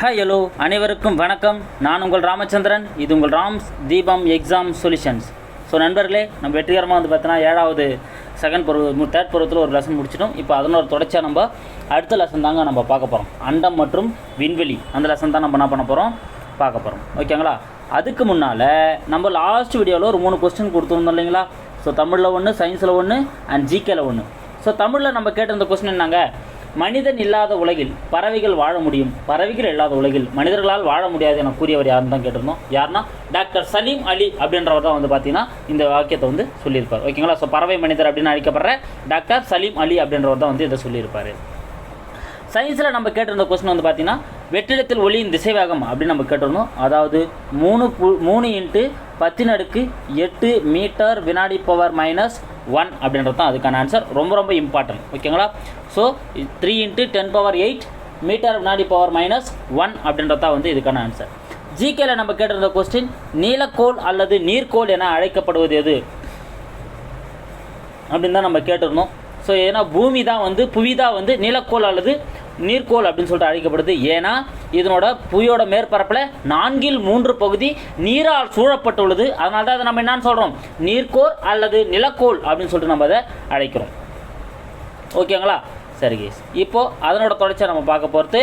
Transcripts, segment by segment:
Hi hello அனைவருக்கும் வணக்கம். நான் உங்கள் ராமச்சந்திரன். இது உங்கள் ராம்ஸ் தீபம் எக்ஸாம் சொல்யூஷன்ஸ் ஸோ நண்பர்களே நம்ம வெற்றிகரமாக வந்து பார்த்தோன்னா ஏழாவது செகண்ட் பருவ தேர்ட் பருவத்தில் ஒரு லெசன் முடிச்சிட்டோம். இப்போ அதனோட தொடர்ச்சியாக நம்ம அடுத்த லெசன் தாங்க நம்ம பார்க்க போகிறோம் அண்டம் மற்றும் விண்வெளி. அந்த லெசன் தான் நம்ம என்ன பண்ண போகிறோம் பார்க்க போகிறோம் ஓகேங்களா அதுக்கு முன்னால் நம்ம லாஸ்ட் வீடியோவில் ஒரு மூணு கொஸ்டின் கொடுத்துருந்தோம் இல்லைங்களா? ஸோ தமிழில் ஒன்று சயின்ஸில் ஒன்று அண்ட் ஜிகேல ஒன்று ஸோ தமிழில் நம்ம கேட்டிருந்த கொஸ்டின் என்னங்க? மனிதன் இல்லாத உலகில் பறவைகள் வாழ முடியும். பறவைகள் இல்லாத உலகில் மனிதர்களால் வாழ முடியாது என கூறியவர் யாருன்னு தான் கேட்டிருந்தோம். யாருன்னா டாக்டர் சலீம் அலி அப்படின்றவர் தான் வந்து பார்த்தீங்கன்னா இந்த வாக்கியத்தை வந்து சொல்லியிருப்பார். ஓகேங்களா? ஸோ பறவை மனிதர் அப்படின்னு அழைக்கப்படுற டாக்டர் சலீம் அலி அப்படின்றவர் தான் வந்து இதை சொல்லியிருப்பார். சயின்ஸில் நம்ம கேட்டிருந்த கொஸ்டின் வந்து பார்த்தீங்கன்னா வெற்றிடத்தில் ஒளியின் திசைவேகம் அப்படின்னு நம்ம கேட்டிருந்தோம். அதாவது மூணு பு மூணு இன்ட்டு பத்தின் அடுக்கு எட்டு மீட்டர் வினாடி பவர் மைனஸ் ஒன் அப்படின்றது தான் அதுக்கான ஆன்சர் ரொம்ப ரொம்ப இம்பார்ட்டன்ட் ஓகேங்களா? So three into ten power eight metre வினாடி பவர் மைனஸ் ஒன் அப்படின்றது தான் வந்து இதுக்கான ஆன்சர் ஜிகேல நம்ம கேட்டிருந்த கொஸ்டின் நீலக்கோள் அல்லது நீர்க்கோள் என அழைக்கப்படுவது எது? அப்படின்னு தான் நம்ம கேட்டிருந்தோம். ஸோ ஏன்னா பூமி தான் வந்து புவி தான் வந்து நிலக்கோள் அல்லது நீர்க்கோள் அப்படின்னு சொல்லிட்டு அழைக்கப்படுது. ஏன்னா இதனோட புவியோட மேற்பரப்பில் நான்கில் மூன்று பகுதி நீரால் சூழப்பட்டுள்ளது. அதனால தான் அதை நம்ம என்னன்னு சொல்கிறோம் நீர்க்கோள் அல்லது நிலக்கோள் அப்படின்னு சொல்லிட்டு நம்ம அதை அழைக்கிறோம். ஓகேங்களா? சரி கேஸ் இப்போது அதனோட தொடர்ச்சியை நம்ம பார்க்க போகிறது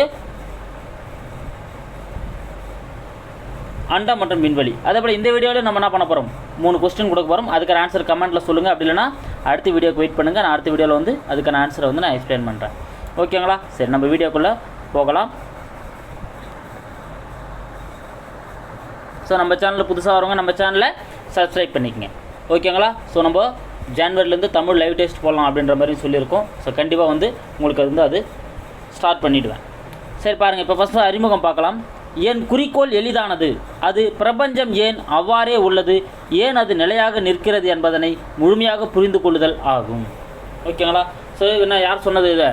அண்டம் மற்றும் விண்வெளி. அதே போல் இந்த வீடியோவில் நம்ம என்ன பண்ண போகிறோம் மூணு கொஸ்டின் கொடுக்க போகிறோம் அதுக்கான ஆன்சர் கமெண்ட்டில் சொல்லுங்கள் அப்படி இல்லைன்னா அடுத்த வீடியோக்கு வெயிட் பண்ணுங்கள் நான் அடுத்த வீடியோவில் வந்து அதுக்கான ஆன்சரை வந்து நான் எக்ஸ்பிளைன் பண்ணுறேன் ஓகேங்களா? சரி நம்ம வீடியோக்குள்ளே போகலாம். ஸோ நம்ம சேனலில் புதுசாக வரவங்க நம்ம சேனலை சப்ஸ்கிரைப் பண்ணிக்கங்க. ஓகேங்களா? ஸோ நம்ம ஜான்வரிலேருந்து தமிழ் லைவ் டெஸ்ட் போடலாம் அப்படின்ற மாதிரி சொல்லியிருக்கோம். ஸோ கண்டிப்பாக வந்து உங்களுக்கு அது வந்து அது ஸ்டார்ட் பண்ணிவிடுவேன் சரி பாருங்கள் இப்போ ஃபஸ்ட்டு அறிமுகம் பார்க்கலாம். என் குறிக்கோள் எளிதானது? அது பிரபஞ்சம் ஏன் அவ்வாறே உள்ளது? ஏன் அது நிலையாக நிற்கிறது என்பதனை முழுமையாக புரிந்து கொள்ளுதல் ஆகும். ஓகேங்களா? ஸோ என்ன யார் சொன்னது இதை?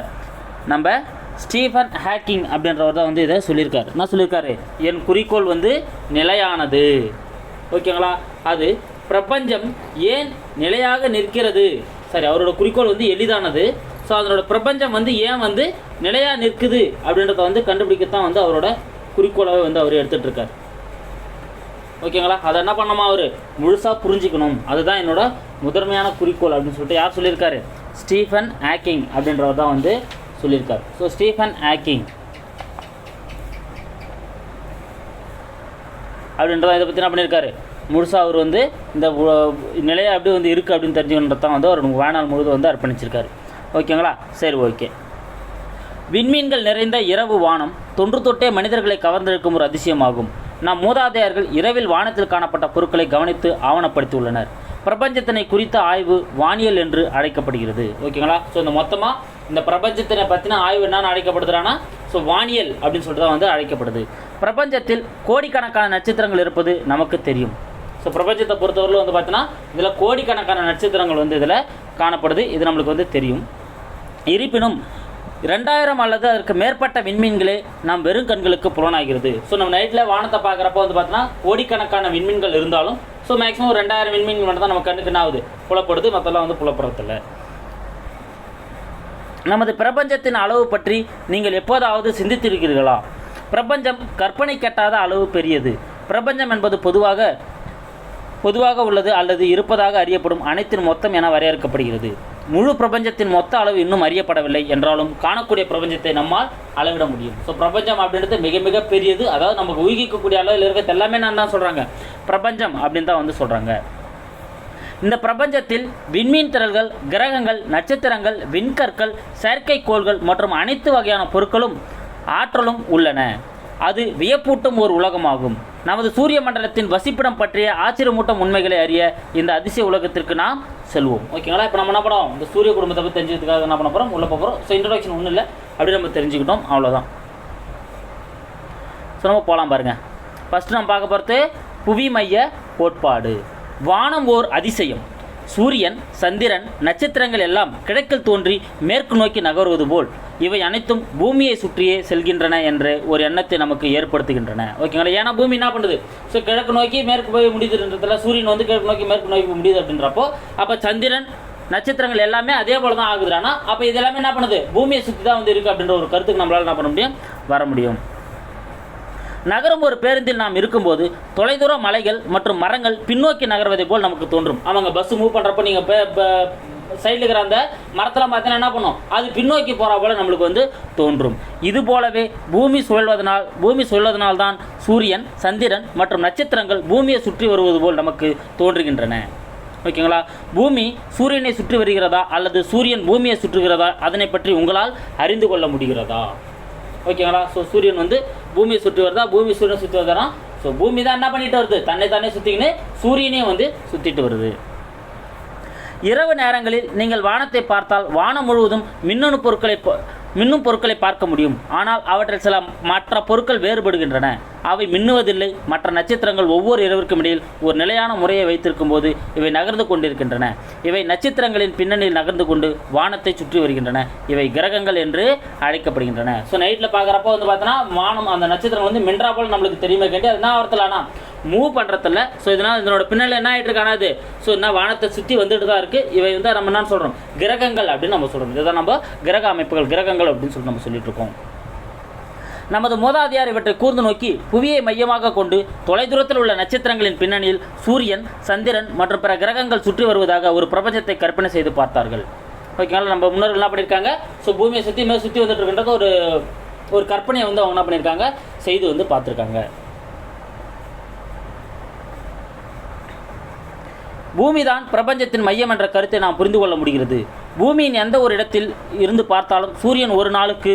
நம்ம ஸ்டீஃபன் ஹேக்கிங் அப்படின்றவர் தான் வந்து இதை சொல்லியிருக்காரு. என்ன சொல்லியிருக்காரு? என் குறிக்கோள் வந்து நிலையானது. ஓகேங்களா? அது பிரபஞ்சம் ஏன் நிலையாக நிற்கிறது? சரி அவரோட குறிக்கோள் வந்து எளிதானது. ஸோ அதனோட பிரபஞ்சம் வந்து ஏன் வந்து நிலையாக நிற்குது அப்படின்றத வந்து கண்டுபிடிக்கத்தான் வந்து அவரோட குறிக்கோளாகவே வந்து அவர் எடுத்துகிட்டு இருக்கார் ஓகேங்களா? அதை என்ன பண்ணணுமா அவர்? முழுசாக புரிஞ்சுக்கணும். அதுதான் என்னோட முதன்மையான குறிக்கோள் அப்படின்னு சொல்லிட்டு யார் சொல்லியிருக்காரு? ஸ்டீஃபன் ஆக்கிங் அப்படின்றவர் தான் வந்து சொல்லியிருக்கார். ஸோ ஸ்டீஃபன் ஹேக்கிங் அப்படின்றத இதை பற்றி என்ன பண்ணியிருக்காரு. முழுசாக அவர் வந்து இந்த நிலையை அப்படி வந்து இருக்குது அப்படின்னு தெரிஞ்சுக்கணுன்றது தான் வந்து அவர் வாழ்நாள் முழுவதும் வந்து அர்ப்பணிச்சிருக்காரு. ஓகேங்களா? சரி ஓகே. விண்மீன்கள் நிறைந்த இரவு வானம் தொன்று தொட்டே மனிதர்களை கவர்ந்திருக்கும் ஒரு அதிசயமாகும். நம் மூதாதையர்கள் இரவில் வானத்தில் காணப்பட்ட பொருட்களை கவனித்து ஆவணப்படுத்தியுள்ளனர். பிரபஞ்சத்தினை குறித்த ஆய்வு வானியல் என்று அழைக்கப்படுகிறது. ஓகேங்களா? ஸோ இந்த மொத்தமாக இந்த பிரபஞ்சத்தினை பற்றின ஆய்வு என்னன்னு அழைக்கப்படுதுறானா ஸோ வானியல் அப்படின்னு சொல்லிட்டு தான் வந்து அழைக்கப்படுது. பிரபஞ்சத்தில் கோடிக்கணக்கான நட்சத்திரங்கள் இருப்பது நமக்கு தெரியும். ஸோ பிரபஞ்சத்தை பொறுத்தவரையிலும் வந்து பார்த்தீங்கன்னா இதில் கோடிக்கணக்கான நட்சத்திரங்கள் வந்து இதில் காணப்படுது. இது நம்மளுக்கு வந்து தெரியும். இருப்பினும் ரெண்டாயிரம் அல்லது அதற்கு மேற்பட்ட விண்மீன்களே நாம் வெறும் கண்களுக்கு புலனாகிறது. ஸோ நம்ம நைட்டில் வானத்தை பார்க்குறப்ப வந்து பார்த்தீங்கன்னா கோடிக்கணக்கான விண்மீன்கள் இருந்தாலும் ஸோ மேக்ஸிமம் ரெண்டாயிரம் விண்மீன்கள் மட்டும் தான் நம்ம கண்ணுக்கு என்ன ஆகுது புலப்படுது. மற்றெல்லாம் வந்து புலப்படுறதில்லை. நமது பிரபஞ்சத்தின் அளவு பற்றி நீங்கள் எப்போதாவது சிந்தித்திருக்கிறீர்களா? பிரபஞ்சம் கற்பனை கெட்டாத அளவு பெரியது. பிரபஞ்சம் என்பது பொதுவாக பொதுவாக உள்ளது அல்லது இருப்பதாக அறியப்படும் அனைத்தின் மொத்தம் என வரையறுக்கப்படுகிறது. முழு பிரபஞ்சத்தின் மொத்த அளவு இன்னும் அறியப்படவில்லை என்றாலும் காணக்கூடிய பிரபஞ்சத்தை நம்மால் அளவிட முடியும். ஸோ பிரபஞ்சம் அப்படின்றது மிக மிக பெரியது. அதாவது நமக்கு ஊகிக்கக்கூடிய அளவில் இருக்கிறது எல்லாமே நான் தான் சொல்கிறாங்க பிரபஞ்சம் அப்படின்னு தான் வந்து சொல்கிறாங்க இந்த பிரபஞ்சத்தில் விண்மீன் திரள்கள் கிரகங்கள் நட்சத்திரங்கள் விண்கற்கள் செயற்கைக்கோள்கள் மற்றும் அனைத்து வகையான பொருட்களும் ஆற்றலும் உள்ளன. அது வியப்பூட்டும் ஒரு உலகமாகும். நமது சூரிய மண்டலத்தின் வசிப்பிடம் பற்றிய ஆச்சரியமூட்டும் உண்மைகளை அறிய இந்த அதிசய உலகத்திற்கு நாம் செல்வோம். ஓகேங்களா இப்போ நம்ம என்ன பண்ணோம் இந்த சூரிய குடும்பத்தை பற்றி தெரிஞ்சதுக்காக என்ன பண்ண போகிறோம் உள்ள போகிறோம் ஸோ இன்ட்ரடக்ஷன் ஒன்றும் இல்லை. அப்படி நம்ம தெரிஞ்சுக்கிட்டோம். அவ்வளோதான் ஸோ நம்ம போகலாம் பாருங்கள் ஃபஸ்ட்டு நம்ம பார்க்க போகிறது புவி மைய கோட்பாடு. வானம் ஓர் அதிசயம். சூரியன் சந்திரன் நட்சத்திரங்கள் எல்லாம் கிழக்கில் தோன்றி மேற்கு நோக்கி நகர்வது போல். இவை அனைத்தும் பூமியை சுற்றியே செல்கின்றன என்ற ஒரு எண்ணத்தை நமக்கு ஏற்படுத்துகின்றன. ஓகேங்களா? ஏன்னா பூமி என்ன பண்ணுது? ஸோ கிழக்கு நோக்கி மேற்கு போய் முடியுதுன்றதுல சூரியன் வந்து கிழக்கு நோக்கி மேற்கு நோக்கி முடியுது அப்படின்றப்போ அப்போ சந்திரன் நட்சத்திரங்கள் எல்லாமே அதே போல தான் ஆகுதுறானா அப்போ இது எல்லாமே என்ன பண்ணுது? பூமியை சுற்றி தான் வந்து இருக்குது அப்படின்ற ஒரு கருத்துக்கு நம்மளால் என்ன பண்ண முடியும்? வர முடியும். நகரும் ஒரு பேருந்தில் நாம் இருக்கும்போது தொலைதூர மலைகள் மற்றும் மரங்கள் பின்னோக்கி நகர்வதை போல் நமக்கு தோன்றும். அவங்க பஸ் மூவ் பண்ணுறப்போ நீங்கள் சைடில் இருக்கிற அந்த மரத்தெல்லாம் பார்த்தீங்கன்னா என்ன பண்ணும்? அது பின்னோக்கி போகிற போல் நம்மளுக்கு வந்து தோன்றும். இது போலவே பூமி சுழல்வதனால் பூமி சுழல்வதனால் தான் சூரியன் சந்திரன் மற்றும் நட்சத்திரங்கள் பூமியை சுற்றி வருவது போல் நமக்கு தோன்றுகின்றன. ஓகேங்களா? பூமி சூரியனை சுற்றி வருகிறதா அல்லது சூரியன் பூமியை சுற்றுகிறதா? அதனை பற்றி உங்களால் அறிந்து கொள்ள முடிகிறதா? ஓகேங்களா? ஸோ சூரியன் வந்து பூமியை சுற்றி வருதா? பூமி சூரியனை சுற்றி வருதா ஸோ பூமி தான் என்ன பண்ணிட்டு வருது? தன்னை தானே சுற்றிக்கின்னு சூரியனே வந்து சுற்றிட்டு வருது. இரவு நேரங்களில் நீங்கள் வானத்தை பார்த்தால் வானம் முழுவதும் மின்னணு பொருட்களை மின்னும் பொருட்களை பார்க்க முடியும். ஆனால் அவற்றில் சில மற்ற பொருட்கள் வேறுபடுகின்றன. அவை மின்னுவதில்லை. மற்ற நட்சத்திரங்கள் ஒவ்வொரு இரவிற்கும் இடையில் ஒரு நிலையான முறையை வைத்திருக்கும் போது இவை நகர்ந்து கொண்டிருக்கின்றன. இவை நட்சத்திரங்களின் பின்னணியில் நகர்ந்து கொண்டு வானத்தை சுற்றி வருகின்றன. இவை கிரகங்கள் என்று அழைக்கப்படுகின்றன. ஸோ நைட்டில் பார்க்குறப்போ வந்து பார்த்தோன்னா வானம் அந்த நட்சத்திரம் வந்து மின்றா போல் நம்மளுக்கு தெரியுமே கேட்டு அது என்ன ஆனால் மூவ் பண்ணுறதில்ல ஸோ இதனால் இதனோட பின்னணியில் என்ன ஆகிட்டு இருக்கானா அது ஸோ என்ன வானத்தை சுற்றி வந்துட்டு தான் இருக்குது இவை வந்து நம்ம என்ன சொல்கிறோம் கிரகங்கள் அப்படின்னு நம்ம சொல்கிறோம் இதுதான் நம்ம கிரக அமைப்புகள் கிரகங்கள் அப்படின்னு சொல்லி நம்ம சொல்லிட்டு இருக்கோம். நமது மோதாதியார் இவற்றை கூர்ந்து நோக்கி புவியை மையமாக கொண்டு தொலைதூரத்தில் உள்ள நட்சத்திரங்களின் பின்னணியில் சூரியன் சந்திரன் மற்றும் பிற கிரகங்கள் சுற்றி வருவதாக ஒரு பிரபஞ்சத்தை கற்பனை செய்து பார்த்தார்கள். ஓகேங்களா நம்ம முன்னோர்கள் என்ன பண்ணியிருக்காங்க? ஸோ பூமியை சுற்றி மேலே சுற்றி வந்துட்டு இருக்கின்றது ஒரு ஒரு கற்பனையை வந்து அவங்க என்ன பண்ணியிருக்காங்க? செய்து வந்து பார்த்துருக்காங்க. பூமிதான் பிரபஞ்சத்தின் மையம் என்ற கருத்தை நாம் புரிந்து கொள்ள முடிகிறது. பூமியின் எந்த ஒரு இடத்தில் இருந்து பார்த்தாலும் சூரியன் ஒரு நாளுக்கு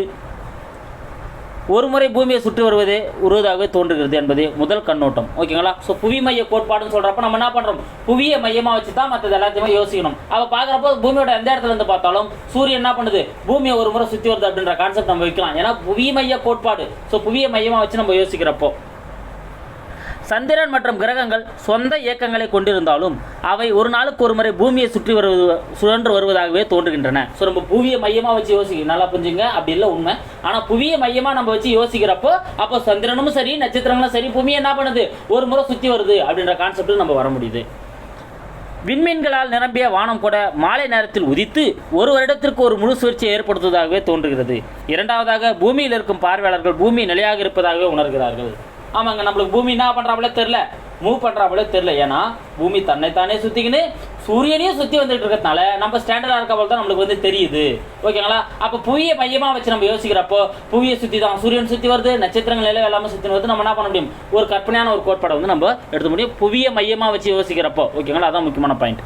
ஒரு முறை பூமியை சுற்றி வருவதே உருவதாகவே தோன்றுகிறது என்பதே முதல் கண்ணோட்டம். ஓகேங்களா? ஸோ புவி மைய கோட்பாடுன்னு சொல்கிறப்ப நம்ம என்ன பண்ணுறோம் புவியை மையமாக வச்சு தான் மற்றது எல்லாத்தையுமே யோசிக்கணும். அவள் பார்க்குறப்போ பூமியோட எந்த இடத்துல இருந்து பார்த்தாலும் சூரியன் என்ன பண்ணுது? பூமியை ஒரு முறை சுற்றி வருது அப்படின்ற கான்செப்ட் நம்ம வைக்கலாம். ஏன்னா புவி மைய கோட்பாடு. ஸோ புவியை மையமாக வச்சு நம்ம யோசிக்கிறப்போ. சந்திரன் மற்றும் கிரகங்கள் சொந்த இயக்கங்களை கொண்டிருந்தாலும் அவை ஒரு நாளுக்கு ஒரு முறை பூமியை சுற்றி வருவது சுழன்று வருவதாகவே தோன்றுகின்றன. ஸோ நம்ம புவியை மையமாக வச்சு யோசிக்க நல்லா புரிஞ்சுங்க அப்படி இல்லை உண்மை. ஆனால் புவியை மையமாக நம்ம வச்சு யோசிக்கிறப்போ அப்போ சந்திரனும் சரி நட்சத்திரங்களும் சரி பூமியை என்ன பண்ணுது? ஒரு முறை சுற்றி வருது அப்படின்ற கான்செப்டில் நம்ம வர முடியுது. விண்மீன்களால் நிரம்பிய வானம் கூட மாலை நேரத்தில் உதித்து ஒரு வருடத்திற்கு ஒரு முழு சுழற்சியை ஏற்படுத்துவதாகவே தோன்றுகிறது. இரண்டாவதாக பூமியில் இருக்கும் பார்வையாளர்கள் பூமி நிலையாக இருப்பதாகவே உணர்கிறார்கள். ஆமாங்க நம்மளுக்கு பூமி என்ன பண்ணுறாங்களே தெரில மூவ் பண்ணுறாங்களே தெரில ஏன்னா பூமி தன்னைத்தானே சுற்றிக்கின்னு சூரியனையும் சுற்றி வந்துட்டு இருக்கிறதுனால நம்ம ஸ்டாண்டர்டாக இருக்க போல தான் நம்மளுக்கு வந்து தெரியுது. ஓகேங்களா அப்போ புவியை மையமாக வச்சு நம்ம யோசிக்கிறப்போ புவியை சுற்றி தான் சூரியன் சுற்றி வருது நட்சத்திரங்கள் எல்லாம் எல்லாமே சுற்றி வருது. நம்ம என்ன பண்ண முடியும்? ஒரு கற்பனையான ஒரு கோட்பாடை வந்து நம்ம எடுத்த முடியும். புவியை மையமாக வச்சு யோசிக்கிறப்போ ஓகேங்களா அதான் முக்கியமான பாயிண்ட்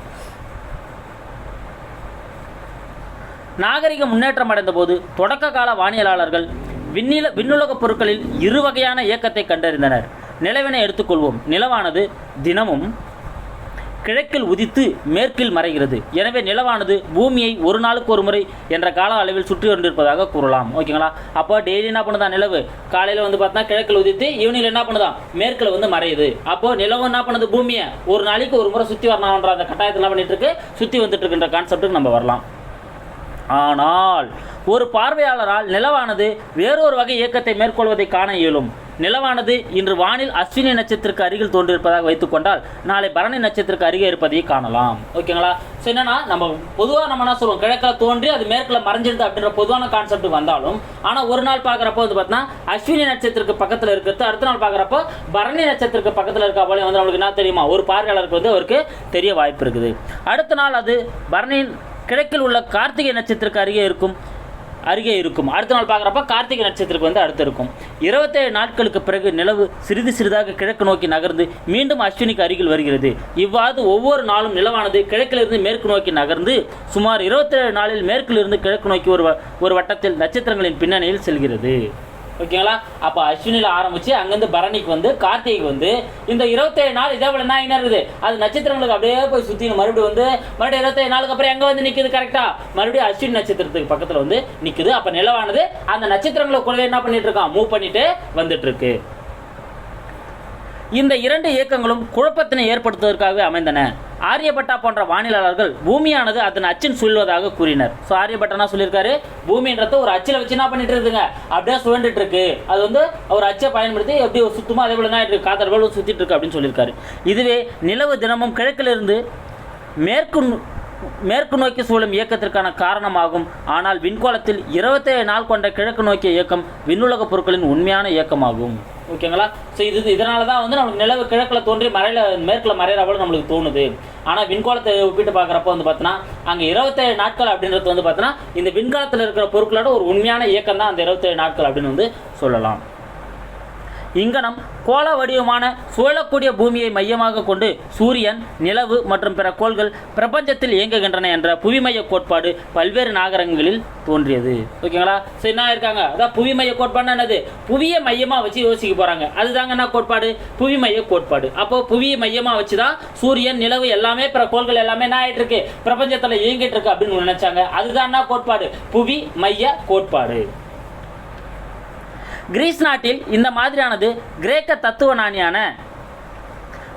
நாகரிக முன்னேற்றம் அடைந்த போது தொடக்க கால வானியலாளர்கள் விண்ணில விண்ணுலக பொருட்களில் இரு வகையான இயக்கத்தை கண்டறிந்தனர். நிலவினை எடுத்துக்கொள்வோம். நிலவானது தினமும் கிழக்கில் உதித்து மேற்கில் மறைகிறது. எனவே நிலவானது பூமியை ஒரு நாளுக்கு ஒரு முறை என்ற கால அளவில் சுற்றி கொண்டிருப்பதாக கூறலாம். ஓகேங்களா? அப்போ டெய்லி என்ன பண்ணுதா நிலவு? காலையில் வந்து பார்த்தா கிழக்கில் உதித்து ஈவினிங்கில் என்ன பண்ணுதா? மேற்கில் வந்து மறையுது. அப்போ நிலவு என்ன பண்ணுது? பூமியை ஒரு நாளைக்கு ஒரு முறை சுற்றி வரணும்ன்ற அந்த கட்டாயத்தில் என்ன பண்ணிட்டு இருக்கு? சுற்றி வந்துட்டு இருக்கின்ற கான்செப்ட்டுக்கு நம்ம வரலாம். ஆனால் ஒரு பார்வையாளரால் நிலவானது வேறொரு வகை இயக்கத்தை மேற்கொள்வதை காண இயலும். நிலவானது இன்று வானில் அஸ்வினி நட்சத்திரத்திற்கு அருகில் தோன்றியிருப்பதாக வைத்துக்கொண்டால் நாளை பரணி நட்சத்திரத்திற்கு அருகே இருப்பதை காணலாம். ஓகேங்களா? ஸோ என்னன்னா நம்ம பொதுவாக நம்ம என்ன சொல்லுவோம்? கிழக்கில் தோன்றி அது மேற்கில் மறைஞ்சிருது அப்படின்ற பொதுவான கான்செப்ட் வந்தாலும் ஆனால் ஒரு நாள் பார்க்குறப்போ வந்து பார்த்தீங்கன்னா அஸ்வினி நட்சத்திரத்துக்கு பக்கத்தில் இருக்கிறது அடுத்த நாள் பார்க்குறப்போ பரணி நட்சத்திரத்துக்கு பக்கத்தில் இருக்க போலே வந்து நம்மளுக்கு என்ன தெரியுமா? ஒரு பார்வையாளருக்கு வந்து அவருக்கு தெரிய வாய்ப்பு இருக்குது. அடுத்த நாள் அது பரணியின் கிழக்கில் உள்ள கார்த்திகை நட்சத்திரத்துக்கு அருகே இருக்கும். அருகே இருக்கும். அடுத்த நாள் பார்க்குறப்ப கார்த்திகை நட்சத்திரத்துக்கு வந்து அடுத்து இருக்கும். இருபத்தேழு நாட்களுக்கு பிறகு நிலவு சிறிது சிறிதாக கிழக்கு நோக்கி நகர்ந்து மீண்டும் அஸ்வினிக்கு அருகில் வருகிறது. இவ்வாறு ஒவ்வொரு நாளும் நிலவானது கிழக்கிலிருந்து மேற்கு நோக்கி நகர்ந்து சுமார் இருபத்தேழு நாளில் மேற்கிலிருந்து கிழக்கு நோக்கி ஒரு வ- ஒரு வட்டத்தில் நட்சத்திரங்களின் பின்னணியில் செல்கிறது. ஓகேங்களா அப்போ அஸ்வினியில் ஆரம்பிச்சு அங்கேருந்து பரணிக்கு வந்து கார்த்திகைக்கு வந்து இந்த இருபத்தேழு நாள் இதே போல என்ன என்ன இருக்குது அது நட்சத்திரங்களுக்கு அப்படியே போய் சுற்றி மறுபடியும் வந்து மறுபடியும் இருபத்தேழு நாளுக்கு அப்புறம் எங்கே வந்து நிற்குது கரெக்டாக மறுபடியும் அஸ்வினி நட்சத்திரத்துக்கு பக்கத்தில் வந்து நிற்குது அப்போ நிலவானது அந்த நட்சத்திரங்களை கூடவே என்ன பண்ணிட்டு இருக்கான்? மூவ் பண்ணிட்டு வந்துட்டு இருக்கு. இந்த இரண்டு இயக்கங்களும் குழப்பத்தினை ஏற்படுத்துவதற்காகவே அமைந்தன. ஆரியபட்டா போன்ற வானிலாளர்கள் பூமியானது அதன் அச்சின் சுழல்வதாக கூறினர். ஸோ ஆரியபட்டனா சொல்லியிருக்காரு? பூமின்றது ஒரு அச்சில் வச்சு என்ன பண்ணிட்டு இருக்குங்க அப்படியே சுழண்டுட்டு இருக்கு. அது வந்து ஒரு அச்சை பயன்படுத்தி எப்படி ஒரு சுத்தமாக அதே போல தான் இருக்கு. காத்தர் போல சுத்திட்டு இருக்கு அப்படின்னு சொல்லியிருக்காரு. இதுவே நிலவு தினமும் கிழக்கிலிருந்து மேற்கு மேற்கு நோக்கி சூழும் இயக்கத்திற்கான காரணமாகும். ஆனால் விண்கோளத்தில் இருபத்தேழு நாள் கொண்ட கிழக்கு நோக்கிய இயக்கம் விண்ணுலக பொருட்களின் உண்மையான இயக்கமாகும். ஓகேங்களா? ஸோ இது இதனால தான் வந்து நம்மளுக்கு நிலவு கிழக்கில் தோன்றி மறையில் மேற்கில் மறையிற போல நம்மளுக்கு தோணுது. ஆனால் விண்கோலத்தை ஒப்பிட்டு பார்க்குறப்ப வந்து பார்த்தோன்னா அங்கே இருபத்தேழு நாட்கள் அப்படின்றது வந்து பார்த்தோன்னா இந்த விண்கலத்தில் இருக்கிற பொருட்களோட ஒரு உண்மையான இயக்கம் தான் அந்த இருபத்தேழு நாட்கள் அப்படின்னு வந்து சொல்லலாம். இங்கனம் கோள வடிவமான சுழலக்கூடிய பூமியை மையமாக கொண்டு சூரியன் நிலவு மற்றும் பிற கோள்கள் பிரபஞ்சத்தில் இயங்குகின்றன என்ற புவிமைய கோட்பாடு பல்வேறு நாகரங்களில் தோன்றியது. ஓகேங்களா? சரி என்ன இருக்காங்க அதான் புவிமைய கோட்பாடுனா என்னது? புவியை மையமாக வச்சு யோசிக்க போகிறாங்க அதுதாங்க என்ன கோட்பாடு? புவிமைய கோட்பாடு. அப்போது புவியை மையமாக வச்சு தான் சூரியன் நிலவு எல்லாமே பிற கோள்கள் எல்லாமே என்ன ஆகிட்டு இருக்கு பிரபஞ்சத்தில் இயங்கிட்டு இருக்கு அப்படின்னு நினைச்சாங்க. அதுதான் என்ன கோட்பாடு? புவி மைய கோட்பாடு. கிரீஸ் நாட்டில் இந்த மாதிரியானது கிரேக்க தத்துவ ஞானியான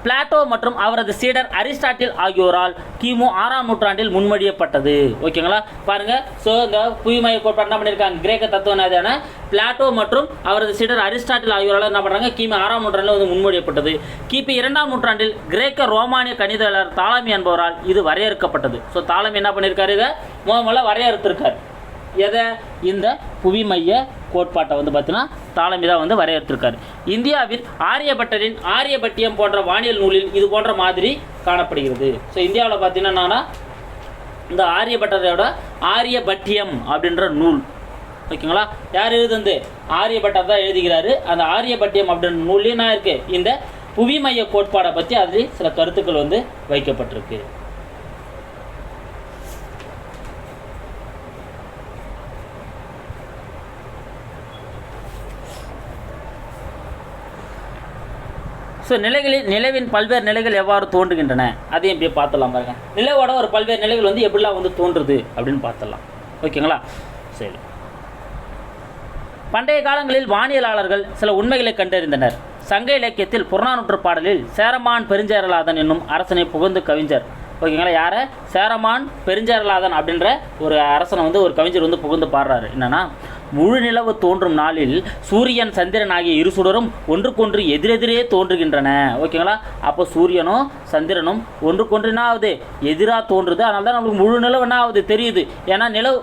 பிளாட்டோ மற்றும் அவரது சீடர் அரிஸ்டாட்டில் ஆகியோரால் கிமு ஆறாம் நூற்றாண்டில் முன்மொழியப்பட்டது. ஓகேங்களா? பாருங்க. ஸோ இந்த புவிமய கோட்பாடு என்ன பண்ணியிருக்காங்க கிரேக்க தத்துவநாதியான பிளாட்டோ மற்றும் அவரது சீடர் அரிஸ்டாட்டில் ஆகியோரால் என்ன பண்ணுறாங்க கிமு ஆறாம் நூற்றாண்டில் வந்து முன்மொழியப்பட்டது. கிபி இரண்டாம் நூற்றாண்டில் கிரேக்க ரோமானிய கணிதவியலாளர் தாலமி என்பவரால் இது வரையறுக்கப்பட்டது. ஸோ தாலமி என்ன பண்ணியிருக்காரு இதை? முதல்ல வரையறுத்திருக்காரு. எதை? இந்த புவிமைய கோட்பாட்டை வந்து பார்த்தீங்கன்னா தாலமி தான் வந்து வரையறுத்திருக்காரு. இந்தியாவில் ஆரியபட்டரின் ஆரியபட்டியம் போன்ற வானியல் நூலில் இது போன்ற மாதிரி காணப்படுகிறது. ஸோ இந்தியாவில் பார்த்தீங்கன்னா இந்த ஆரியபட்டரோட ஆரியபட்டியம் அப்படின்ற நூல். ஓகேங்களா யார் எழுதுந்து ஆரியபட்டர் தான் எழுதுகிறாரு. அந்த ஆரியபட்டியம் அப்படின்ற நூல்லையும் என்ன இருக்கு? இந்த புவிமைய கோட்பாடை பற்றி அதில் சில கருத்துக்கள் வந்து வைக்கப்பட்டிருக்கு. ஸோ நிலைகளில் நிலவின் பல்வேறு நிலைகள் எவ்வாறு தோன்றுகின்றன? அதையும் போய் பார்த்துடலாம் பாருங்க. நிலவோட ஒரு பல்வேறு நிலைகள் வந்து எப்படிலாம் வந்து தோன்றுது அப்படின்னு பார்த்துடலாம். ஓகேங்களா? சரி. பண்டைய காலங்களில் வானியலாளர்கள் சில உண்மைகளை கண்டறிந்தனர். சங்க இலக்கியத்தில் புறநானூற்று பாடலில் சேரமான் பெருஞ்சேரலாதன் என்னும் அரசனை புகழ்ந்து கவிஞர். ஓகேங்களா? யாரை? சேரமான் பெருஞ்சேரலாதன் அப்படின்ற ஒரு அரசனை வந்து ஒரு கவிஞர் வந்து புகுந்து பாடுறாரு. என்னென்னா முழு நிலவு தோன்றும் நாளில் சூரியன் சந்திரன் ஆகிய இரு சுடரும் ஒன்றுக்கொன்று எதிரெதிரே தோன்றுகின்றன. ஓகேங்களா? அப்போ சூரியனும் சந்திரனும் ஒன்றுக்கொன்று என்ன ஆகுது? எதிராக தோன்றுது. அதனால தான் நம்மளுக்கு முழு நிலவு என்ன ஆகுது? தெரியுது. ஏன்னா நிலவு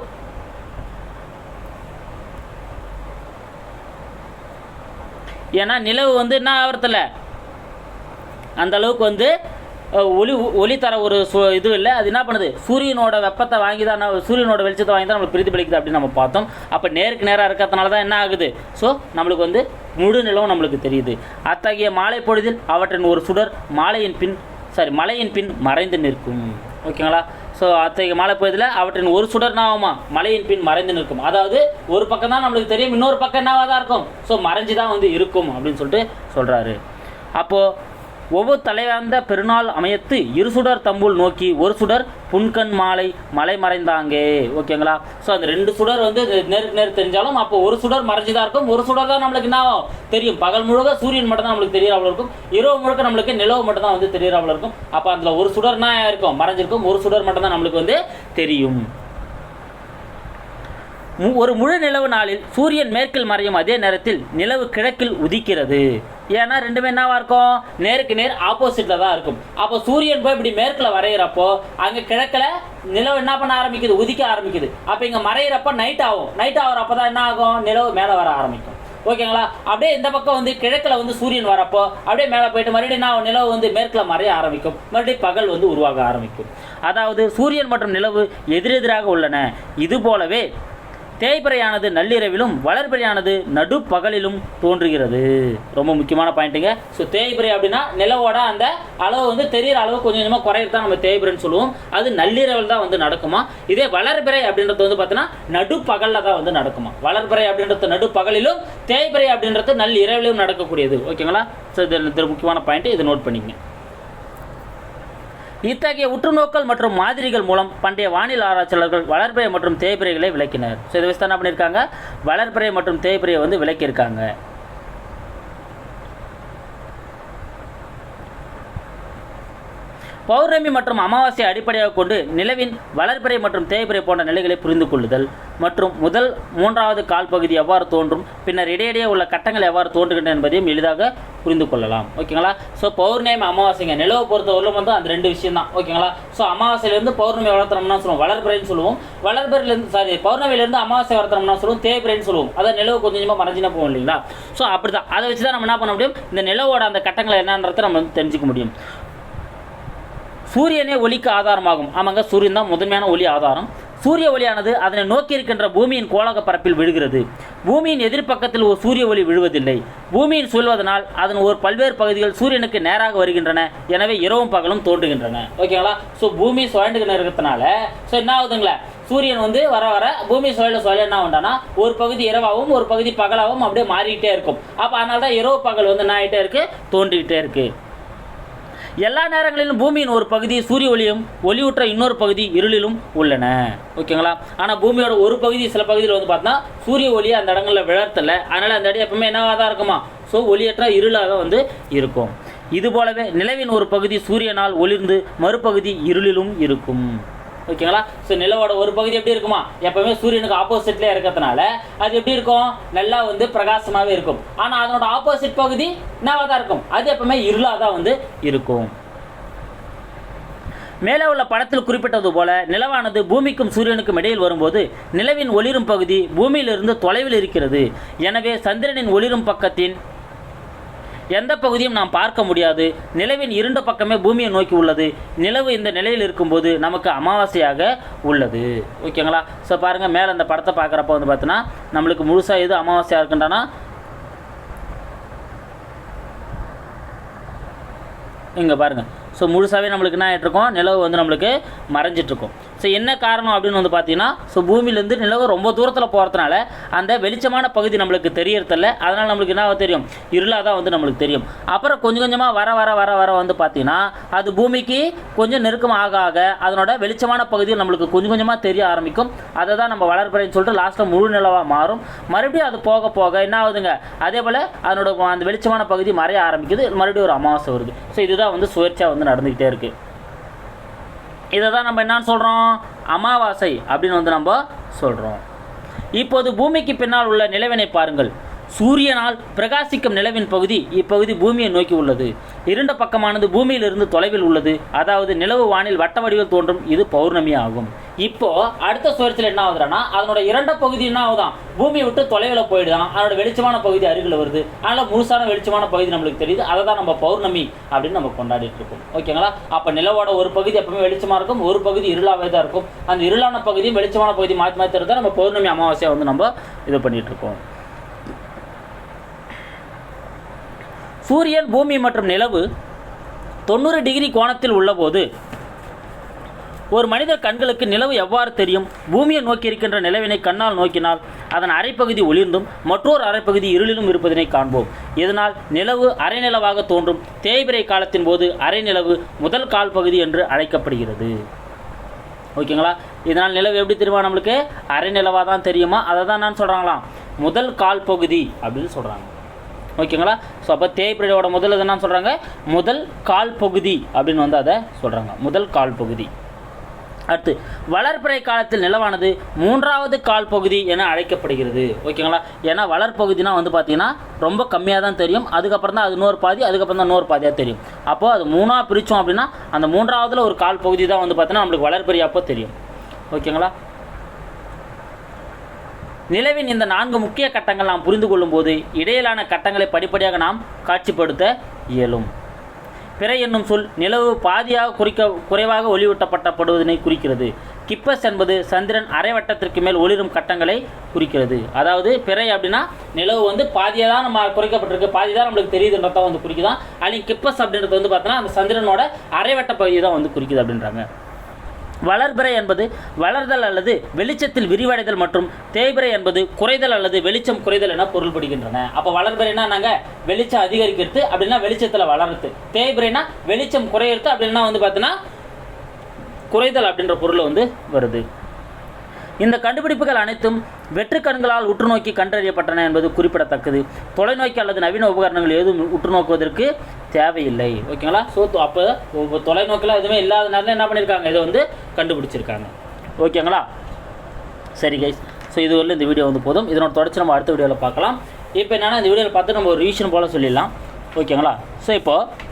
ஏன்னா நிலவு வந்து என்ன ஆகிறதில்ல அந்த அளவுக்கு வந்து ஒளி ஒளி தர ஒரு சு இது இல்லை. அது என்ன பண்ணுது? சூரியனோட வெப்பத்தை வாங்கி தான் சூரியனோட வெளிச்சத்தை வாங்கி தான் நம்மளுக்கு பிரதிபலிக்குது அப்படின்னு நம்ம பார்த்தோம். அப்போ நேருக்கு நேராக இருக்கிறதுனால தான் என்ன ஆகுது? ஸோ நம்மளுக்கு வந்து முழு நிலவும் நம்மளுக்கு தெரியுது. அத்தகைய மாலை பொழுதில் அவற்றின் ஒரு சுடர் மாலையின் பின் சாரி மலையின் பின் மறைந்து நிற்கும். ஓகேங்களா ஸோ அத்தகைய மழை பொழுதில் அவற்றின் ஒரு சுடர் ஆகுமா? மலையின் பின் மறைந்து நிற்கும். அதாவது ஒரு பக்கம் தான் நம்மளுக்கு தெரியும் இன்னொரு பக்கம் என்னவாக தான் இருக்கும்? ஸோ மறைஞ்சு தான் வந்து இருக்கும் அப்படின்னு சொல்லிட்டு சொல்கிறாரு அப்போது ஒவ்வொரு தலைவந்த பெருநாள் அமையத்து இரு சுடர் தம்புள் நோக்கி ஒரு சுடர் புன்கண் மாலை மலை மறைந்தாங்கே. ஓகேங்களா? ஸோ அந்த ரெண்டு சுடர் வந்து நேருக்கு நேர் தெரிஞ்சாலும் அப்போ ஒரு சுடர் மறைஞ்சு தான் இருக்கும். ஒரு சுடர் தான் நம்மளுக்கு என்ன ஆகும்? தெரியும். பகல் முழுக்க சூரியன் மட்டும் தான் நம்மளுக்கு தெரியறாப்புல இருக்கும். இரவு முழுக்க நம்மளுக்கு நிலவு மட்டும் தான் வந்து தெரியறாப்புல இருக்கும். அப்போ அதில் ஒரு சுடர்னா இருக்கும் மறைஞ்சிருக்கும். ஒரு சுடர் மட்டும் தான் நம்மளுக்கு வந்து தெரியும். ஒரு முழு நிலவு நாளில் சூரியன் மேற்கில் மறையும் அதே நேரத்தில் நிலவு கிழக்கில் உதிக்கிறது. ஏன்னா ரெண்டுமே என்னவா இருக்கும்? நேருக்கு நேர் ஆப்போசிட்ல தான் இருக்கும். அப்போ சூரியன் போய் இப்படி மேற்கில் வரைகிறப்போ அங்கே கிழக்கில் நிலவு என்ன பண்ண ஆரம்பிக்குது? உதிக்க ஆரம்பிக்குது. அப்போ இங்கே மறையிறப்ப நைட் ஆகும். நைட் ஆகிறப்ப தான் என்ன ஆகும்? நிலவு மேலே வர ஆரம்பிக்கும். ஓகேங்களா? அப்படியே இந்த பக்கம் வந்து கிழக்கில் வந்து சூரியன் வரப்போ அப்படியே மேலே போயிட்டு மறுபடியும் நான் நிலவு வந்து மேற்கில் மறைய ஆரம்பிக்கும். மறுபடியும் பகல் வந்து உருவாக ஆரம்பிக்கும். அதாவது சூரியன் மற்றும் நிலவு எதிரெதிராக உள்ளன. இது போலவே தேய்பிறையானது நள்ளிரவிலும் வளர்பிறையானது நடுப்பகலிலும் தோன்றுகிறது. ரொம்ப முக்கியமான பாயிண்ட்டுங்க. ஸோ தேய்பிறை அப்படின்னா நிலவோட அந்த அளவு வந்து தெரியிற அளவு கொஞ்சம் கொஞ்சமாக குறையிறது தான் நம்ம தேய்பிறைன்னு சொல்லுவோம். அது நள்ளிரவில் தான் வந்து நடக்குமா? இதே வளர்பிறை அப்படின்றது வந்து பார்த்தீங்கன்னா நடுப்பகலில் தான் வந்து நடக்குமா? வளர்பிறை அப்படின்றது நடுப்பகலிலும் தேய்பிறை அப்படின்றது நள்ளிரவிலும் நடக்கக்கூடியது. ஓகேங்களா? ஸோ இது முக்கியமான பாயிண்ட் இதை நோட் பண்ணிக்கங்க. இத்தகைய உற்றுநோக்கல் மற்றும் மாதிரிகள் மூலம் பண்டைய வானிலை ஆராய்ச்சியாளர்கள் வளர்பிறை மற்றும் தேய்பிரைகளை விளக்கினர். ஸோ இதை வச்சு என்ன பண்ணியிருக்காங்க? வளர்பிறை மற்றும் தேய்பிரையை வந்து விளக்கியிருக்காங்க. பௌர்ணமி மற்றும் அமாவாசையை அடிப்படையாக கொண்டு நிலவின் வளர்பிறை மற்றும் தேய்பிறை போன்ற நிலைகளை புரிந்து கொள்ளுதல் மற்றும் முதல் மூன்றாவது கால் பகுதி எவ்வாறு தோன்றும் பின்னர் இடையிடையே உள்ள கட்டங்கள் எவ்வாறு தோன்றுகின்றன என்பதையும் எளிதாக புரிந்து கொள்ளலாம். ஓகேங்களா? ஸோ பௌர்ணமி அமாவாசைங்க. நிலவை பொறுத்தவரையிலும் வந்து அந்த ரெண்டு விஷயம் தான் ஓகேங்களா? ஸோ அமாவாசையிலேருந்து பௌர்ணமி வளர்த்தனம்னா சொல்லுவோம். வளர்பிறைன்னு சொல்லுவோம். வளர்பிறையிலேருந்து சாரி பௌர்ணமியிலேருந்து அமாவாசை வளர்த்தனம்னா சொல்லுவோம். தேய்பிறைன்னு சொல்லுவோம். அதான் நிலவு கொஞ்சம் கொஞ்சமாக மறைஞ்சினா போகும் இல்லைங்களா? ஸோ அப்படி தான் அதை வச்சு தான் நம்ம என்ன பண்ண முடியும்? இந்த நிலவோட அந்த கட்டங்களை என்னன்றதை நம்ம வந்து தெரிஞ்சுக்க முடியும். சூரியனே ஒளிக்கு ஆதாரமாகும். ஆமாங்க சூரியன் தான் முதன்மையான ஒளி ஆதாரம். சூரிய ஒளியானது அதனை நோக்கி இருக்கின்ற பூமியின் கோலக பரப்பில் விழுகிறது. பூமியின் எதிர்ப்பக்கத்தில் ஒரு சூரிய ஒளி விழுவதில்லை. பூமியின் சுழல்வதனால் அதன் ஒரு பல்வேறு பகுதிகள் சூரியனுக்கு நேராக வருகின்றன. எனவே இரவும் பகலும் தோன்றுகின்றன. ஓகேங்களா? ஸோ பூமி சுழண்டுகிட்டு இருக்கிறதுனால ஸோ என்ன ஆகுதுங்களே? சூரியன் வந்து வர வர பூமி சுழல சுழல என்ன உண்டானா ஒரு பகுதி இரவாகவும் ஒரு பகுதி பகலாகவும் அப்படியே மாறிக்கிட்டே இருக்கும். அப்போ அதனால தான் இரவு பகல் வந்து என்ன ஆகிட்டே இருக்கு? தோன்றிக்கிட்டே இருக்குது எல்லா நேரங்களிலும் பூமியின் ஒரு பகுதி சூரிய ஒளியும் ஒளிவுற்ற இன்னொரு பகுதி இருளிலும் உள்ளன. ஓகேங்களா? ஆனால் பூமியோட ஒரு பகுதி சில பகுதியில் வந்து பார்த்தா சூரிய ஒளி அந்த இடங்களில் விழறதில்ல அதனால் அந்த இடம் எப்பவுமே என்னவாக தான் இருக்குமா? ஸோ ஒளியற்ற இருளாக வந்து இருக்கும். இது போலவே நிலவின் ஒரு பகுதி சூரியனால் ஒளிர்ந்து மறுபகுதி இருளிலும் இருக்கும். ஓகேங்களா? ஸோ நிலவோட ஒரு பகுதி எப்படி இருக்குமா? எப்பவுமே சூரியனுக்கு ஆப்போசிட்லேயே இருக்கிறதுனால அது எப்படி இருக்கும்? நல்லா வந்து பிரகாசமாகவே இருக்கும். ஆனால் அதனோட ஆப்போசிட் பகுதி என்னவாக தான் இருக்கும். அது எப்பவுமே இருளாக தான் வந்து இருக்கும். மேலே உள்ள படத்தில் குறிப்பிட்டது போல நிலவானது பூமிக்கும் சூரியனுக்கும் இடையில் வரும்போது நிலவின் ஒளிரும் பகுதி பூமியிலிருந்து தொலைவில் இருக்கிறது. எனவே சந்திரனின் ஒளிரும் பக்கத்தின் எந்த பகுதியும் நாம் பார்க்க முடியாது. நிலவின் இருண்ட பக்கமே பூமியை நோக்கி உள்ளது. நிலவு இந்த நிலையில் இருக்கும்போது நமக்கு அமாவாசையாக உள்ளது. ஓகேங்களா? ஸோ பாருங்கள் மேலே அந்த படத்தை பார்க்குறப்ப வந்து பார்த்தீங்கன்னா நம்மளுக்கு முழுசாக எது அமாவாசையாக இருக்குன்றனா இங்கே பாருங்கள் ஸோ முழுசாகவே நம்மளுக்கு என்ன ஆகிட்ருக்கோம் நிலவு வந்து நம்மளுக்கு மறைஞ்சிட்ருக்கோம் ஸோ என்ன காரணம் அப்படின்னு வந்து பார்த்தீங்கன்னா ஸோ பூமியிலேருந்து நிலவு ரொம்ப தூரத்தில் போகிறதுனால அந்த வெளிச்சமான பகுதி நம்மளுக்கு தெரியறதில்ல. அதனால் நம்மளுக்கு என்ன தெரியும்? இருளாக தான் வந்து நம்மளுக்கு தெரியும். அப்புறம் கொஞ்சம் கொஞ்சமாக வர வர வர வர வந்து பார்த்தீங்கன்னா அது பூமிக்கு கொஞ்சம் நெருக்கம் ஆக ஆக அதனோட வெளிச்சமான பகுதியில் நம்மளுக்கு கொஞ்சம் கொஞ்சமாக தெரிய ஆரம்பிக்கும். அதை தான் நம்ம வளர்ப்புறேன்னு சொல்லிட்டு லாஸ்ட்டில் முழு நிலவாக மாறும். மறுபடியும் அது போக போக என்ன ஆகுதுங்க? அதே போல் அதனோட அந்த வெளிச்சமான பகுதி மறைய ஆரம்பிக்குது. மறுபடியும் ஒரு அமாவாசை வருது. ஸோ இதுதான் வந்து சுயேட்சையாக வந்து நடந்துக்கிட்டே இருக்குது இதை தான் நம்ம என்னன்னு சொல்கிறோம் அமாவாசை அப்படின்னு வந்து நம்ம சொல்கிறோம் இப்போது பூமிக்கு பின்னால் உள்ள நிலவினை பாருங்கள். சூரியனால் பிரகாசிக்கும் நிலவின் பகுதி இப்பகுதி பூமியை நோக்கி உள்ளது. இருண்ட பக்கமானது பூமியிலிருந்து தொலைவில் உள்ளது. அதாவது நிலவு வானில் வட்ட வடிவில் தோன்றும் இது பௌர்ணமி ஆகும். இப்போ அடுத்த சுழற்சியில் என்ன ஆகுதுன்னா அதனோட இரண்ட பகுதி என்ன ஆகுதான் பூமியை விட்டு தொலைவில் போயிடுதான் அதனோட வெளிச்சமான பகுதி அருகில் வருது. அதனால முழுசான வெளிச்சமான பகுதி நம்மளுக்கு தெரியுது. அதை தான் நம்ம பௌர்ணமி அப்படின்னு நம்ம கொண்டாடிட்டு இருக்கோம். ஓகேங்களா? அப்போ நிலவோட ஒரு பகுதி எப்பவுமே வெளிச்சமாக இருக்கும் ஒரு பகுதி இருளாகவே தான் இருக்கும். அந்த இருளான பகுதியும் வெளிச்சமான பகுதி மாற்றி மாற்றி தான் நம்ம பௌர்ணமி அமாவாசையாக வந்து நம்ம இது பண்ணிட்டு சூரியன் பூமி மற்றும் நிலவு தொண்ணூறு டிகிரி கோணத்தில் உள்ளபோது ஒரு மனிதர் கண்களுக்கு நிலவு எவ்வாறு தெரியும்? பூமியை நோக்கி இருக்கின்ற நிலவினை கண்ணால் நோக்கினால் அதன் அரைப்பகுதி ஒளிர்ந்தும் மற்றொரு அரைப்பகுதி இருளிலும் இருப்பதனை காண்போம். இதனால் நிலவு அரைநிலவாக தோன்றும். தேய்பிரை காலத்தின் போது அரைநிலவு முதல் கால் பகுதி என்று அழைக்கப்படுகிறது. ஓகேங்களா? இதனால் நிலவு எப்படி தெரியுமா நம்மளுக்கு? அரைநிலவாக தான் தெரியுமா? அதை தான் நான் சொல்கிறாங்களாம் முதல் கால் பகுதி அப்படின்னு சொல்கிறாங்க ஓகேங்களா? ஸோ அப்போ தேய்பிரையோட முதல் இது என்ன சொல்கிறாங்க முதல் கால் பகுதி அப்படின்னு வந்து அதை சொல்கிறாங்க முதல் கால் பகுதி. அடுத்து வளர்பிறை காலத்தில் நிலவானது மூன்றாவது கால் பகுதி என அழைக்கப்படுகிறது. ஓகேங்களா? ஏன்னா வளர்ப்பகுதினா வந்து பார்த்தீங்கன்னா ரொம்ப கம்மியாக தான் தெரியும். அதுக்கப்புறம் தான் அது இன்னொரு பாதி அதுக்கப்புறம் தான் இன்னொரு பாதியாக தெரியும். அப்போது அது மூணாக பிரித்தோம் அப்படின்னா அந்த மூன்றாவதுல ஒரு கால் பகுதி தான் வந்து பார்த்தீங்கன்னா நம்மளுக்கு வளர்பிறை அப்போ தெரியும். ஓகேங்களா? நிலவின் இந்த நான்கு முக்கிய கட்டங்கள் நாம் புரிந்து கொள்ளும்போது இடையிலான கட்டங்களை படிப்படியாக நாம் காட்சிப்படுத்த இயலும். பிறை என்னும் சொல் நிலவு பாதியாக குறிக்க குறைவாக ஒளியூட்டப்பட்டப்படுவதனை குறிக்கிறது. கிப்பஸ் என்பது சந்திரன் அரைவட்டத்திற்கு மேல் ஒளிரும் கட்டங்களை குறிக்கிறது. அதாவது பிறை அப்படின்னா நிலவு வந்து பாதியாக தான் நம்ம குறைக்கப்பட்டிருக்கு பாதி தான் நம்மளுக்கு தெரியுதுன்றத வந்து குறிக்குதான். அன்னைக்கு கிப்பஸ் அப்படின்றது வந்து பார்த்தோன்னா அந்த சந்திரனோட அரைவட்ட பகுதியை தான் வந்து குறிக்குது அப்படின்றாங்க. வளர்பிறை என்பது வளர்தல் அல்லது வெளிச்சத்தில் விரிவடைதல் மற்றும் தேய்பிறை என்பது குறைதல் அல்லது வெளிச்சம் குறைதல் என பொருள்படுகின்றன. அப்போ வளர்பிறைனா நாங்கள் வெளிச்சம் அதிகரிக்கிறது அப்படின்னா வெளிச்சத்தில் வளருது. தேய்பிறைனா வெளிச்சம் குறையிறது அப்படின்னா வந்து பார்த்தீங்கன்னா குறைதல் அப்படின்ற பொருள் வந்து வருது. இந்த கண்டுபிடிப்புகள் அனைத்தும் வெற்று கண்களால் உற்றுநோக்கி கண்டறியப்பட்டன என்பது குறிப்பிடத்தக்கது. தொலைநோக்கி அல்லது நவீன உபகரணங்கள் எதுவும் உற்று நோக்குவதற்கு தேவையில்லை. ஓகேங்களா? ஸோ அப்போ தொலைநோக்கில் எதுவுமே இல்லாதனால என்ன பண்ணியிருக்காங்க இதை வந்து கண்டுபிடிச்சிருக்காங்க. ஓகேங்களா? சரி கைஸ் ஸோ இது வரல இந்த வீடியோ வந்து போதும். இதனோட தொடர்ச்சி நம்ம அடுத்த வீடியோவில் பார்க்கலாம். இப்போ என்னென்னா இந்த வீடியோவில் பார்த்து நம்ம ஒரு ரிவிஷன் போல் சொல்லிடலாம். ஓகேங்களா? ஸோ இப்போது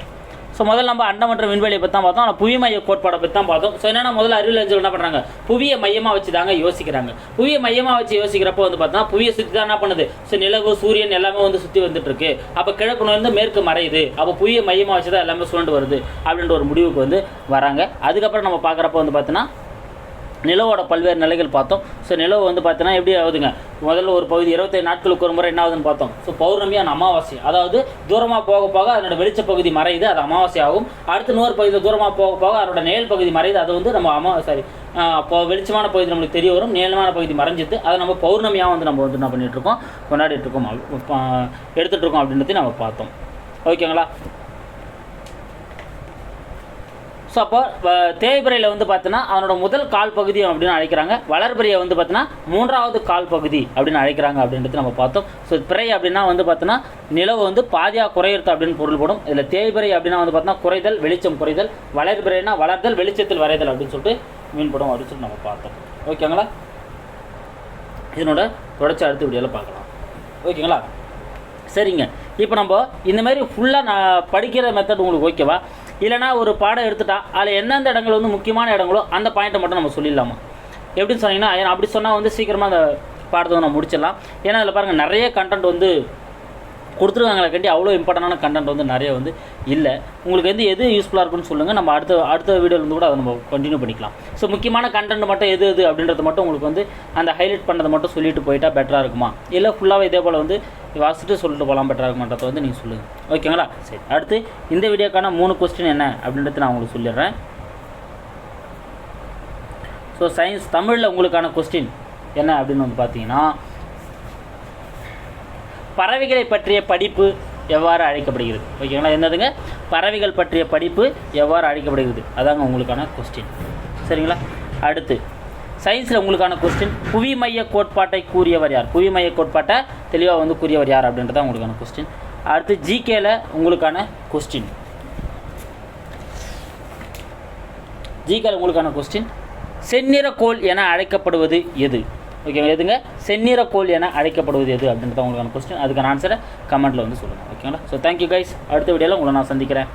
ஸோ முதல்ல நம்ம அண்டம் மற்றும் விண்வெளியை பற்றி தான் பார்த்தோம். ஆனால் புவி மைய கோட்பாடை பற்றி தான் பார்த்தோம். ஸோ என்னன்னா முதல்ல அறிவியல் என்ன பண்ணுறாங்க புவியை மையமாக வச்சு தாங்க யோசிக்கிறாங்க. புவியை மையமாக வச்சு யோசிக்கிறப்போ வந்து பார்த்தா புவியை சுற்றி தான் என்ன பண்ணுது? ஸோ நிலவு சூரியன் எல்லாமே வந்து சுற்றி வந்துட்டு இருக்கு அப்போ கிழக்கு நோய்ந்து மேற்கு மறையுது. அப்போ புவியை மையமாக வச்சு தான் எல்லாமே சுழண்டு வருது. அப்படின்ற ஒரு முடிவுக்கு வந்து வராங்க. அதுக்கப்புறம் நம்ம பார்க்குறப்ப வந்து பார்த்தீங்கன்னா நிலவோட பல்வேறு நிலைகள் பார்த்தோம். ஸோ நிலவு வந்து பார்த்தீங்கன்னா எப்படி ஆகுதுங்க? முதல்ல ஒரு பகுதி இருபத்தைந்து நாட்களுக்கு ஒரு முறை என்ன ஆகுதுன்னு பார்த்தோம். ஸோ பௌர்ணமியான அமாவாசை. அதாவது தூரமாக போக போக அதனோட வெளிச்ச பகுதி மறையுது அது அமாவாசை ஆகும். அடுத்து இன்னொரு பகுதியில் தூரமாக போக போக அதனோட நேல் பகுதி மறையுது அது வந்து நம்ம அமா சாரி இப்போ வெளிச்சமான பகுதி நம்மளுக்கு தெரிய வரும். நீளமான பகுதி மறைஞ்சிது அதை நம்ம பௌர்ணமியாக வந்து நம்ம வந்து என்ன பண்ணிட்டு இருக்கோம்? கொண்டாடிட்டு இருக்கோம். எடுத்துகிட்டு இருக்கோம் அப்படின்றதையும் நம்ம பார்த்தோம். ஓகேங்களா? ஸோ அப்போ வ- தேய்பிரையில் வந்து பார்த்தீங்கன்னா அவனோட முதல் கால் பகுதி அப்படின்னு அழைக்கிறாங்க. வளர்பிரையை வந்து பார்த்தீங்கன்னா மூன்றாவது கால் பகுதி அப்படின்னு அழைக்கிறாங்க அப்படின்றது நம்ம பார்த்தோம். ஸோ பிறை அப்படின்னா வந்து பார்த்தீங்கன்னா நிலவு வந்து பாதியாக குறையிறது அப்படின்னு பொருள்படும் இதில் தேய்பிரை அப்படின்னா வந்து பார்த்தீங்கன்னா குறைதல் வெளிச்சம் குறைதல் வளர்பிரைனா வளர்தல் வெளிச்சத்தில் வரைதல் அப்படின்னு சொல்லிட்டு மீன்படும் அப்படின்னு சொல்லிட்டு நம்ம பார்த்தோம். ஓகேங்களா இதனோட தொடர்ச்சி அடுத்த வீடியோவில் பார்க்கலாம். ஓகேங்களா சரிங்க. இப்போ நம்ம இந்த மாதிரி ஃபுல்லாக நான் படிக்கிற மெத்தட் உங்களுக்கு ஓகேவா இல்லைனா ஒரு பாடம் எடுத்துட்டா அதில் எந்தெந்த இடங்கள் வந்து முக்கியமான இடங்களோ அந்த பாயிண்ட்டை மட்டும் நம்ம சொல்லிடலாமா? எப்படின்னு சொன்னீங்கன்னா அப்படி சொன்னால் வந்து சீக்கிரமாக அந்த பாடத்தை நம்ம முடிச்சிடலாம். ஏன்னா அதில் பாருங்கள் நிறைய கண்டென்ட் வந்து கொடுத்துருக்காங்களே கண்டி அவ்வளோ இம்பார்ட்டண்டான கண்டென்ட் வந்து நிறைய வந்து இல்லை. உங்களுக்கு வந்து எது யூஸ்ஃபுல்லாக இருக்குன்னு சொல்லுங்கள் நம்ம அடுத்த அடுத்த வீடியோலேருந்து கூட அதை நம்ம கண்டினியூ பண்ணிக்கலாம். ஸோ முக்கியமான கண்டென்ட் மட்டும் எது எது அப்படின்றது மட்டும் உங்களுக்கு வந்து அந்த ஹைலைட் பண்ணதை மட்டும் சொல்லிட்டு போயிட்டா பெட்டராக இருக்குமா? இல்லை ஃபுல்லாகவே இதே போல் வந்து வாசிட்டு சொல்லிட்டு போகலாம் பெட்டராக இருக்குமான்றதை வந்து நீங்கள் சொல்லுங்கள் ஓகேங்களா சரி அடுத்து இந்த வீடியோக்கான மூணு கொஸ்டின் என்ன அப்படின்றத நான் உங்களுக்கு சொல்லிடுறேன். ஸோ சயின்ஸ் தமிழில் உங்களுக்கான கொஸ்டின் என்ன அப்படின்னு வந்து பார்த்தீங்கன்னா பறவைகளை பற்றிய படிப்பு எவ்வாறு அழைக்கப்படுகிறது? ஓகேங்களா என்னதுங்க? பறவைகள் பற்றிய படிப்பு எவ்வாறு அழைக்கப்படுகிறது? அதாங்க உங்களுக்கான கொஸ்டின் சரிங்களா? அடுத்து சயின்ஸில் உங்களுக்கான கொஸ்டின் புவி மைய கோட்பாட்டை கூறியவர் யார்? புவி மைய கோட்பாட்டை தெளிவாக வந்து கூறியவர் யார் அப்படின்றத உங்களுக்கான கொஸ்டின் அடுத்து ஜிகேல உங்களுக்கான கொஸ்டின் ஜிகேல உங்களுக்கான கொஸ்டின் செந்நிற கோல் என அழைக்கப்படுவது எது? ஓகேங்களா எதுங்க? செந்நிறக்கோள் என அழைக்கப்படுவது எது அப்படின்றத உங்களுக்கான கொஸ்டின் அதுக்கான ஆன்சரை கமெண்ட்டில் வந்து சொல்லுங்கள் ஓகேங்களா ஸோ தேங்க்யூ கைஸ் அடுத்த வீடியோவில் உங்களை நான் சந்திக்கிறேன்.